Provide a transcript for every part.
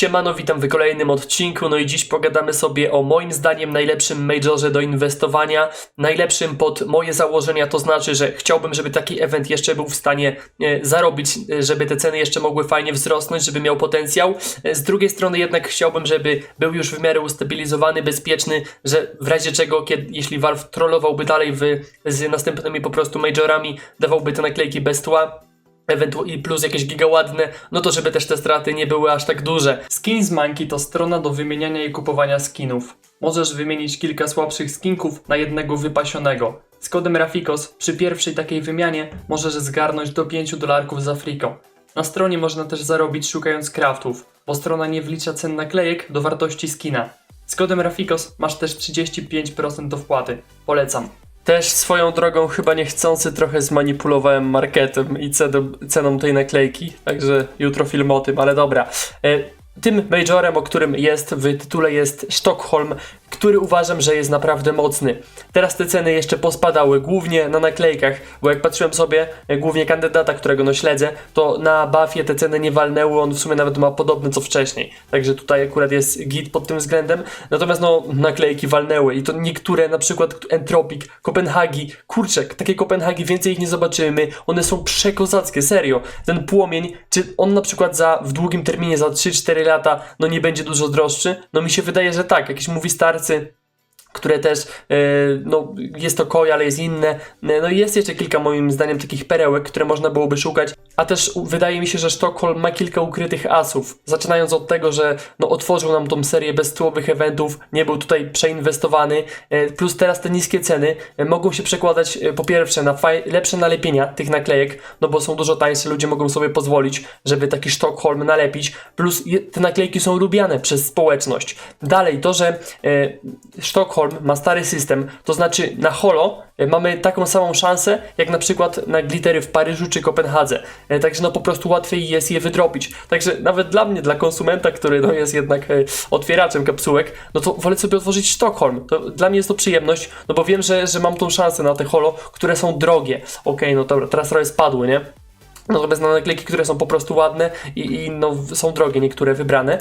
Siemano, witam w kolejnym odcinku, no i dziś pogadamy sobie o moim zdaniem najlepszym majorze do inwestowania, najlepszym pod moje założenia, to znaczy, że chciałbym, żeby taki event jeszcze był w stanie e, zarobić, e, żeby te ceny jeszcze mogły fajnie wzrosnąć, żeby miał potencjał. E, z drugiej strony jednak chciałbym, żeby był już w miarę ustabilizowany, bezpieczny, że w razie czego, kiedy, jeśli Valve trollowałby dalej w, z następnymi po prostu majorami, dawałby te naklejki bez tła, i plus jakieś gigaładne, no to żeby też te straty nie były aż tak duże. Skins Monkey to strona do wymieniania i kupowania skinów. Możesz wymienić kilka słabszych skinków na jednego wypasionego. Z kodem Rafikos przy pierwszej takiej wymianie możesz zgarnąć do 5 dolarków za friko. Na stronie można też zarobić szukając craftów, bo strona nie wlicza cen naklejek do wartości skina. Z kodem Rafikos masz też 35% do wpłaty. Polecam. Też swoją drogą chyba niechcący trochę zmanipulowałem marketem i ceną, ceną tej naklejki, także jutro film o tym, ale dobra. E, tym majorem, o którym jest w tytule jest Stockholm, który uważam, że jest naprawdę mocny. Teraz te ceny jeszcze pospadały, głównie na naklejkach, bo jak patrzyłem sobie, e, głównie kandydata, którego no śledzę, to na buffie te ceny nie walnęły, on w sumie nawet ma podobne co wcześniej. Także tutaj akurat jest git pod tym względem. Natomiast no, naklejki walnęły i to niektóre, na przykład Entropic, Kopenhagi, kurczek, takie Kopenhagi, więcej ich nie zobaczymy, one są przekozackie, serio. Ten płomień, czy on na przykład za, w długim terminie, za 3-4 lata, no nie będzie dużo droższy? No mi się wydaje, że tak, jakieś mówi starcy, it które też, e, no jest to koi, ale jest inne. E, No i jest jeszcze kilka moim zdaniem takich perełek, które można byłoby szukać, a też wydaje mi się, że Sztokholm ma kilka ukrytych asów. Zaczynając od tego, że no otworzył nam tą serię beztyłowych eventów, nie był tutaj przeinwestowany, e, plus teraz te niskie ceny mogą się przekładać po pierwsze na lepsze nalepienia tych naklejek, no bo są dużo tańsze, ludzie mogą sobie pozwolić, żeby taki Sztokholm nalepić, plus te naklejki są lubiane przez społeczność. Dalej to, że e, Sztokholm ma stary system, to znaczy na holo e, mamy taką samą szansę, jak na przykład na glittery w Paryżu czy Kopenhadze. E, Także no po prostu łatwiej jest je wydropić. Także nawet dla mnie, dla konsumenta, który no jest jednak e, otwieraczem kapsułek, no to wolę sobie otworzyć Sztokholm. To dla mnie jest to przyjemność, no bo wiem, że, że mam tą szansę na te holo, które są drogie. Okej, no dobra, teraz trochę spadły, nie? Natomiast na naklejki, które są po prostu ładne i, i no, są drogie, niektóre wybrane.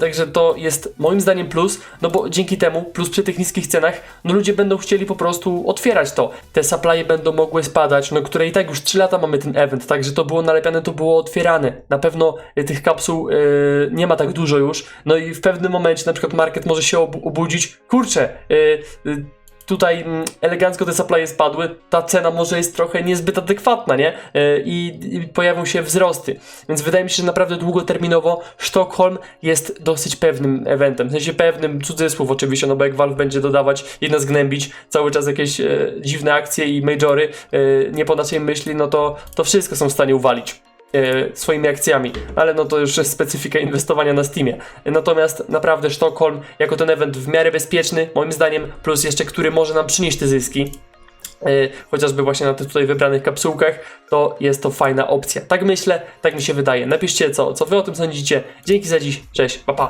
Także to jest moim zdaniem plus, no bo dzięki temu, plus przy tych niskich cenach, no ludzie będą chcieli po prostu otwierać to. Te supply będą mogły spadać, no które i tak już 3 lata mamy ten event, także to było nalepiane, to było otwierane. Na pewno y, tych kapsuł y, nie ma tak dużo już, no i w pewnym momencie na przykład market może się obu- obudzić, kurczę, y, y, tutaj mm, elegancko te supply spadły, ta cena może jest trochę niezbyt adekwatna, nie? Yy, I, pojawią się wzrosty. Więc wydaje mi się, że naprawdę długoterminowo Sztokholm jest dosyć pewnym eventem. W sensie pewnym cudzysłów oczywiście, no bo jak Valve będzie dodawać i nas gnębić cały czas jakieś e, dziwne akcje i majory e, nie po naszej myśli, no to, to wszystko są w stanie uwalić e, swoimi akcjami, ale no to już jest specyfika inwestowania na Steamie. Natomiast naprawdę Sztokholm jako ten event w miarę bezpieczny, moim zdaniem, plus jeszcze który może nam przynieść te zyski, e, chociażby właśnie na tych tutaj wybranych kapsułkach, to jest to fajna opcja. Tak myślę, tak mi się wydaje. Napiszcie co, co wy o tym sądzicie. Dzięki za dziś, cześć, pa pa.